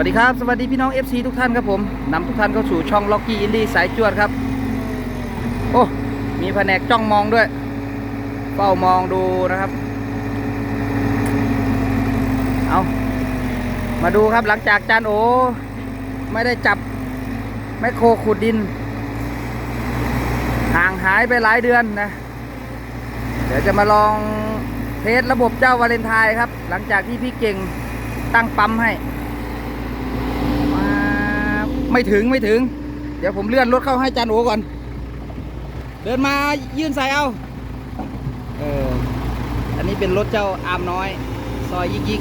วัสดีครับ สวัสดีพี่น้อง FC ทุกท่านครับผมนำทุกท่านเข้าสู่ช่องล็อกกี้อินดี้สายจวดครับ โอ้มีแผนกจ้องมองด้วยเฝ้ามองดูนะครับ เอามาดูครับหลังจากจานโอไม่ได้จับแมคโครขุดดิน ห่างหายไปหลายเดือนนะ เดี๋ยวจะมาลองเทสระบบเจ้าวาเลนไทน์ครับ หลังจากที่พี่เก่งตั้งปั๊มให้ ไม่ถึงไม่ถึง เดี๋ยวผมเลื่อนรถเข้าให้จานโอก่อน เดินมายื่นใส่เอา เออ อันนี้เป็นรถเจ้าอามน้อย ซอยยิกยิก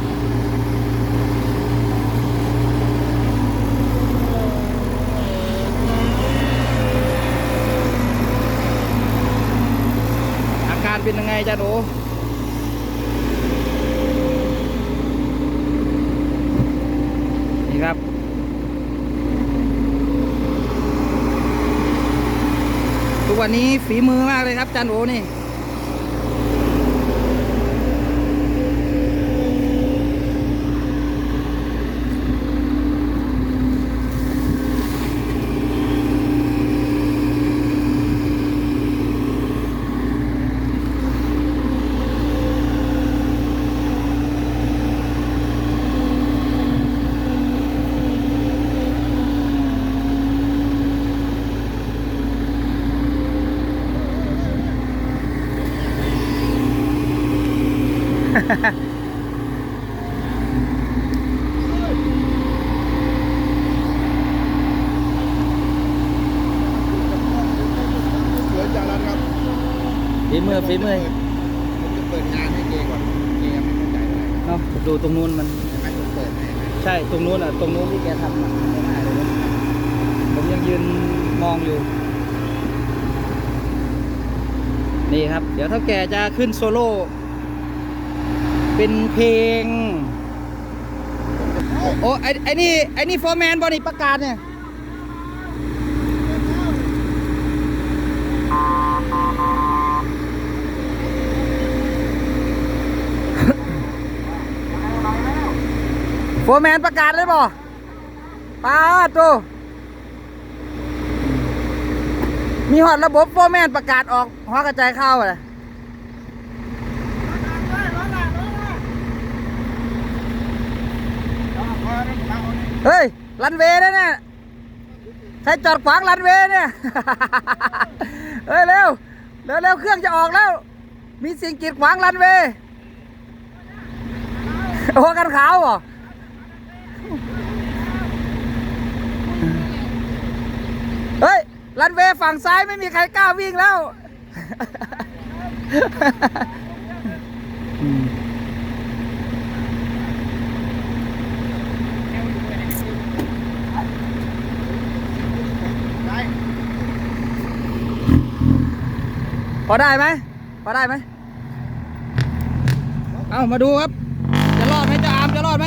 อาการเป็นยังไงจานโอ นี่ครับ ทุกวั นนี้ฝีมือมากเลยครับจันโอนี่ ฝีมือฝีมือผมจะเปิดงานให้เกก่อนเกยังไม่เข้าใจอะไรเนาะดูตรงนู้นมันให้ผมเปิดให้ไหมใช่ตรงนู้นอะตรงนู้นที่แกทำอะไม่ได้เลยนะผมยังยืนมองอยู่ นี่ครับ เดี๋ยวถ้าแกจะขึ้นโซโล่เป็นเพลง โอ้ไอไอนี่ไอนี่ฟอร์แมนบอนี่ประกาศเนี่ย โฟร์แมนประกาศเลยบ่ป้าโตมีหอดระบบโฟร์แมนประกาศออกหอกระจายข้าวเลยเฮ้ย รันเวย์นะเนี่ยใครจอดขวางรันเวย์เนี่ย เฮ้ยเร็วเร็วเร็วเครื่องจะออกแล้ว มีสิ่งกีดขวางรันเวย์โอ้กันขาวเหรอ เฮ้ยรันเวย์ฝั่งซ้ายไม่มีใครกล้าวิ่งแล้ว พอได้ไหม พอได้ไหม เอามาดูครับ จะรอดไหมจะอามจะรอดไหม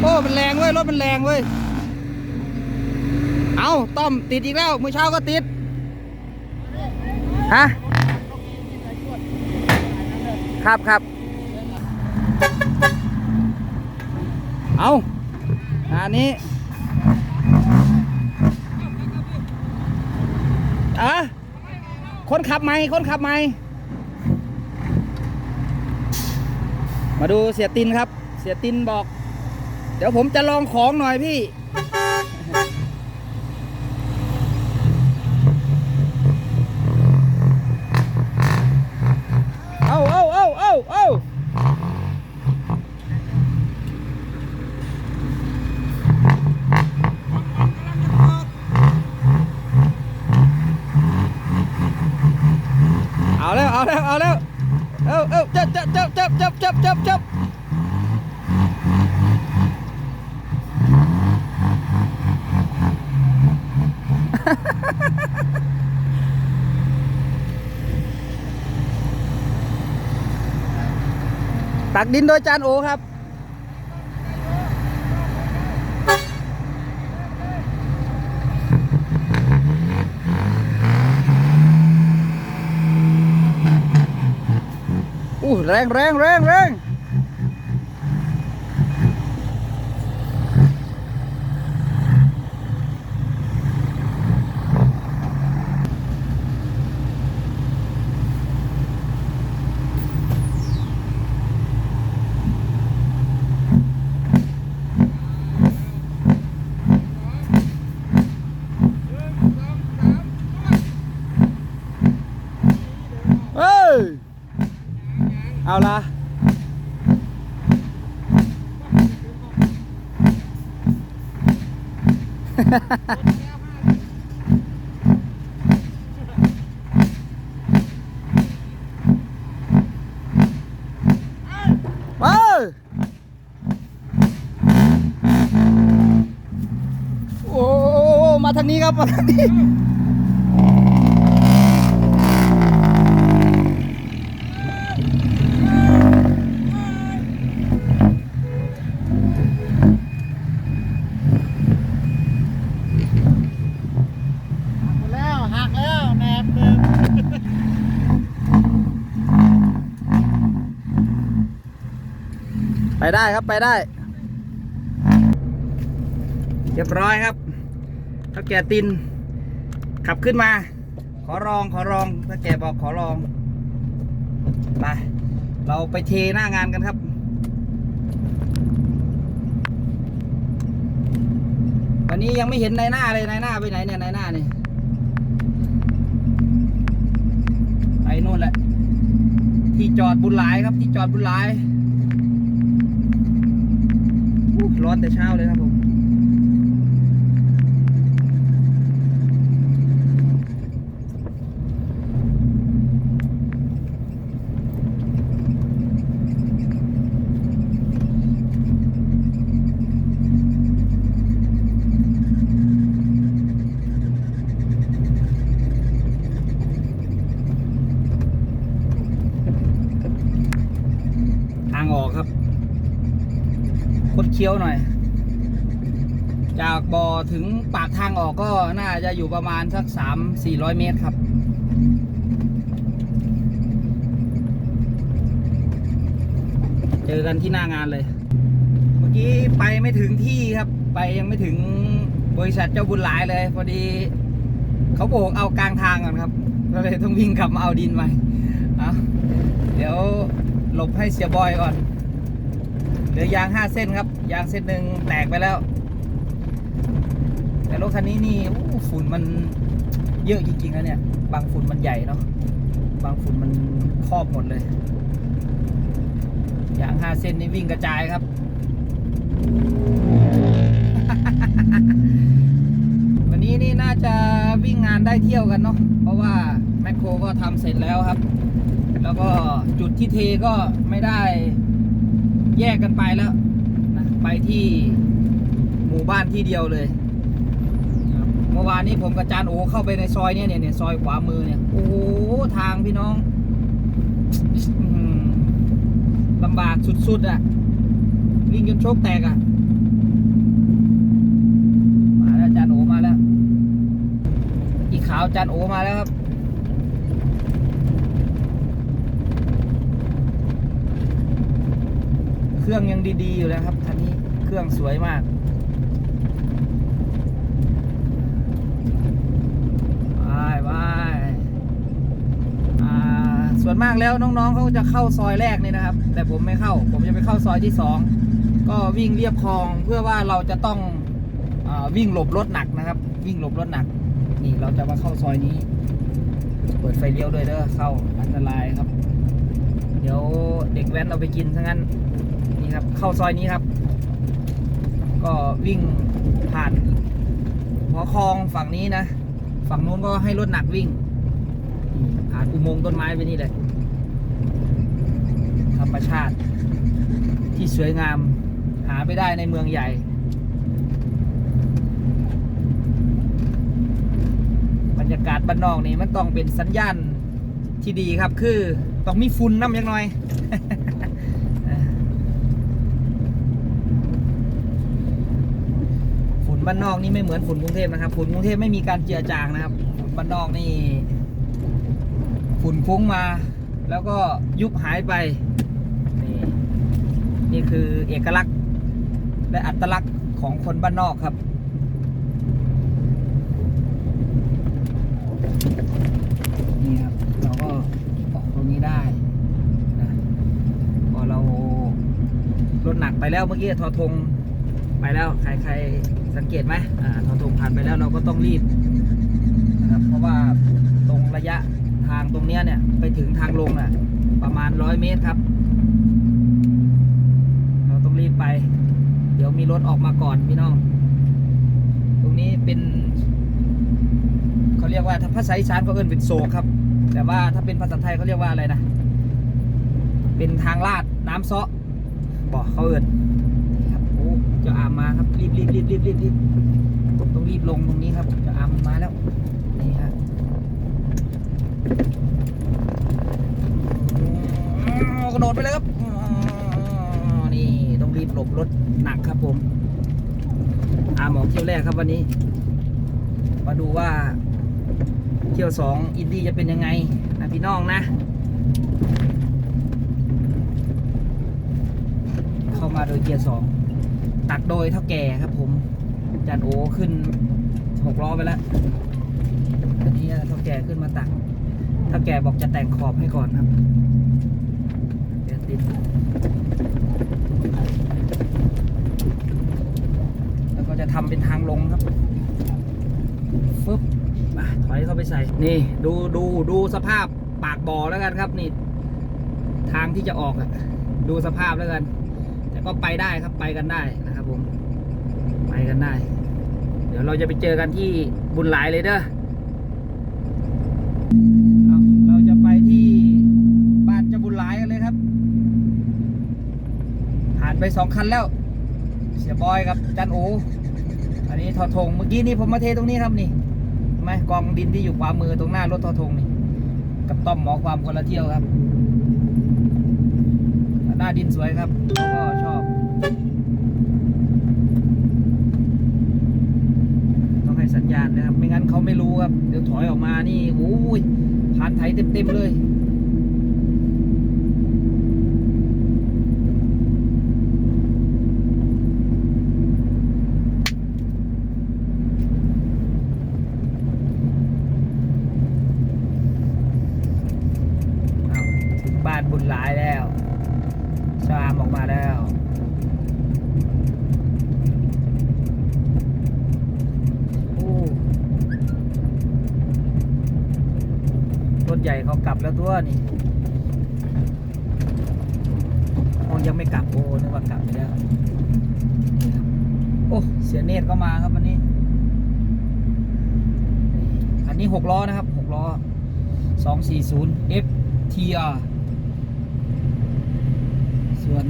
โอ้ มันแรงเว้ยรถมันแรงเว้ย เอาต้อมติดอีกแล้วเมื่อเช้าก็ติด ฮะ ครับครับ เอาอันนี้อะคนขับไหมคนขับไหมมาดูเสียตินครับ เสียตินบอก เดี๋ยวผมจะลองของหน่อยพี่ เอาเอาเอาเอาเอาเอาแล้ว เอาแล้ว เอาแล้ว เอาเอาจับจับจับจับจับจับจับ ตักดินโดยจานโอครับ อู้แรงแรงแรงแรง โอ้มาทางนี้ครับมาทางนี้ หมดแล้วหักแล้วแหนบหนึ่ง ไปได้ครับไปได้ เรียบร้อยครับถ้าแก่ติน ขับขึ้นมา ขอรองขอรองถ้าแกบอกขอรองไปเราไปเทหน้างานกันครับวันนี้ยังไม่เห็นนายหน้าเลยนายหน้าไปไหนเนี่ยนายหน้าเนี่ยไปนู่นแหละที่จอดบุญหลายครับที่จอดบุญหลาย ร้อนแต่เช้าเลยครับผม ทางออกครับ คี้ยวหน่อย จากบ่อถึงปากทางออกก็น่าจะอยู่ประมาณสักสามสี่ร้อยเมตรครับ เจอกันที่หน้างานเลย เมื่อกี้ไปไม่ถึงที่ครับ ไปยังไม่ถึงบริษัทเจ้าบุญหลายเลย พอดีเขาโบกเอากลางทางก่อนครับก็เลยต้องวิ่งกลับมาเอาดินไปเอาเดี๋ยวหลบให้เสียบอยก่อน เหลือยางห้าเส้นครับ ยางเส้นหนึ่งแตกไปแล้ว แต่รถคันนี้นี่ฝุ่นมันเยอะจริงๆนะเนี่ย บางฝุ่นมันใหญ่เนาะบางฝุ่นมันครอบหมดเลย ยางห้าเส้นนี่วิ่งกระจายครับวันนี้นี่น่าจะวิ่งงานได้เที่ยวกันเนาะเพราะว่าแมคโครก็ทำเสร็จแล้วครับ แล้วก็จุดที่เทก็ไม่ได้ แยกกันไปแล้วนะไปที่หมู่บ้านที่เดียวเลยเมื่อวานนี้ผมกับจานโอเข้าไปในซอยเนี่ยเนี่ยซอยขวามือเนี่ยโอ้โหทางพี่น้องลำบากสุดๆอะ่ะวิ่งจนโชคแตกอะ่ะ มาแล้วจานโอมาแล้วอีขาวจานโอมาแล้วครับ เครื่องยังดีๆอยู่เลยครับคันนี้เครื่องสวยมากไปไปอ่าส่วนมากแล้วน้องๆเขาจะเข้าซอยแรกนี่นะครับ แต่ผมไม่เข้า ผมจะไปเข้าซอยที่สองก็วิ่งเรียบคลองเพื่อว่าเราจะต้องอาวิ่งหลบรถหนักนะครับ วิ่งหลบรถหนัก นี่เราจะมาเข้าซอยนี้ เปิดไฟเลี้ยวด้วยเด้อเข้าอันตรายครับ เดี๋ยวเด็กแว้นเอาไปกินซะงั้น ครับ เข้าซอยนี้ครับ ก็วิ่งผ่านหัวคลองฝั่งนี้นะ ฝั่งนู้นก็ให้รถหนักวิ่ง ผ่านอุโมงค์ต้นไม้ไปนี่เลย ธรรมชาติ ที่สวยงาม หาไม่ได้ในเมืองใหญ่บรรยากาศบ้านนอกนี่มันต้องเป็นสัญญาณที่ดีครับ คือต้องมีฝุ่นน้ำยังหน่อย ฝุ่น บ้านนอกนี่ไม่เหมือนฝุ่นกรุงเทพนะครับ ฝุ่นกรุงเทพไม่มีการเจือจางนะครับบ้านนอกนี่ ฝุ่นฟุ้งมา แล้วก็ยุบหายไปนี่นี่คือเอกลักษณ์ และอัตลักษณ์ของคนบ้านนอกครับนี่ครับเราก็ออกตรงนี้ได้นะพอเรารถหนักไปแล้วเมื่อกี้ทอทงไปแล้ว ใครใคร สังเกตไหมอ่าทอทงผ่านไปแล้วเราก็ต้องรีบนะครับเพราะว่าตรงระยะทางตรงเนี้ยเนี่ยไปถึงทางลงน่ะประมาณร้อยเมตรครับ เราต้องรีบไป เดี๋ยวมีรถออกมาก่อนพี่น้อง ตรงนี้เป็นเขาเรียกว่าถ้าภาษาอีสานเขาเอิ้นเป็นโศกครับ แต่ว่าถ้าเป็นภาษาไทยเขาเรียกว่าอะไรนะ เป็นทางลาดน้ำเซาะบอกเขาเอิ้น จะอามมาครับรีบรีบรีบรีบรีบรีบต้องรีบลงตรงนี้ครับจะอามมาแล้วนี่ฮะกระโดดไปเลยครับนี่ต้องรีบหลบรถหนักครับผมอามอกเที่ยวแรกครับวันนี้ มาดูว่าเที่ยวสองอินดี้จะเป็นยังไงนะพี่น้องนะ เข้ามาโดยเกียร์สอง ตักโดยเท่าแก่ครับ ผมจานโอขึ้นหกล้อไปแล้วอันนี้เท่าแก่ขึ้นมาตักเท่าแก่บอกจะแต่งขอบให้ก่อนครับเดี๋ยวติดแล้วก็จะทำเป็นทางลงครับฟึบมาถอยเข้าไปใส่ นี่ ดูดูดูสภาพปากบ่อแล้วกันครับ นี่ ทางที่จะออกอะดูสภาพแล้วกัน ก็ไปได้ครับไปกันได้นะครับผมไปกันได้ เดี๋ยวเราจะไปเจอกันที่บุญหลายเลยเด้อเราจะไปที่บ้านเจะบุญหลายกันเลยครับ ผ่านไปสองคันแล้ว เสียบอยกับจันโออันนี้ทอทงเมื่อกี้นี่ผมมาเทตรงนี้ครับนี่ไหมกองดินที่อยู่ขวามือตรงหน้ารถทอทงนี่ กับต้อมหมอความคนละเที่ยวครับ หน้าดินสวยครับเขาก็ชอบ ต้องให้สัญญาณนะครับ ไม่งั้นเขาไม่รู้ครับ เดี๋ยวถอยออกมานี่โอ้ยผ่านไถเต็มๆเลย อ้าวถึงบ้านบุญหลายแล้วชามออกมาแล้ว โอ้รถใหญ่เขาก ลับแล้วตัวนี่โอ้ยังไม่กลับโอ้นึกว่ากลับไปแล้วโอ้เสียเนตรก็มาครับวันนี้คันนี้หกล้อนะครับหกล้อ240 FTR ส่วน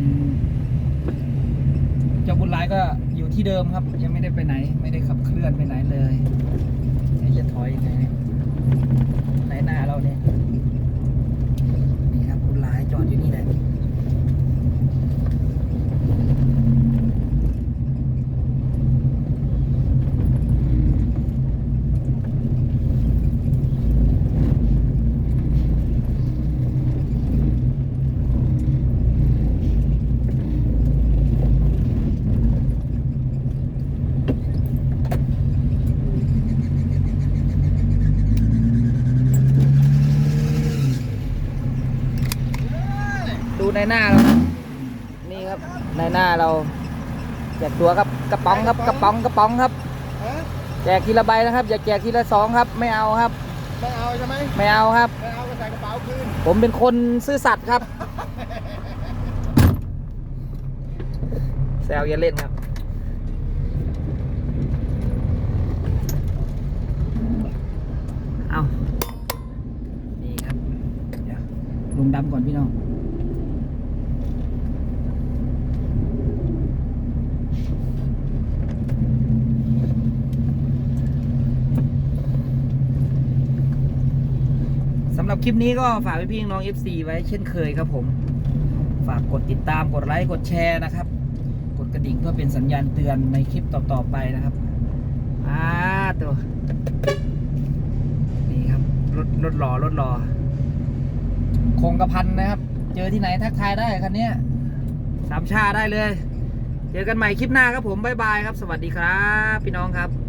เจ้าบุญหลายก็อยู่ที่เดิมครับ ยังไม่ได้ไปไหน ไม่ได้ขับเคลื่อนไปไหนเลยจะถอยยังไงเนี่ยไหนหน้าเราเนี่ย นี่ครับบุญหลายจอดอยู่นี่แหละ ดูในหน้าเรานะนี่ครับในหน้าเราแจก ตัวครับกระป๋องครับกระป๋องกระป๋องครับ ฮะแจกทีละใบนะครับ อย่าแจกทีละสองครับ ไม่เอาครับ ไม่เอาใช่ไหมไม่เอาครับ ไม่เอาก็ใส่กระเป๋าคืนผมเป็นคนซื่อสัตย์ครับ แซวอย่าเล่นครับ เอานี่ครับ เดี๋ยวลุงดำก่อนพี่น้อง สำหรับคลิปนี้ก็ฝากพี่ๆน้อง FC ไว้เช่นเคยครับผม ฝากกดติดตามกดไลค์กดแชร์นะครับ กดกระดิ่งเพื่อเป็นสัญญาณเตือนในคลิปต่อๆไปนะครับอ่าตัวนี่ครับรถรถหล่อรถหล่อคงกระพันนะครับ เจอที่ไหนทักทายได้คันนี้สามชาได้เลย เจอกันใหม่คลิปหน้าครับผม บ๊ายบายครับ สวัสดีครับ พี่น้องครับ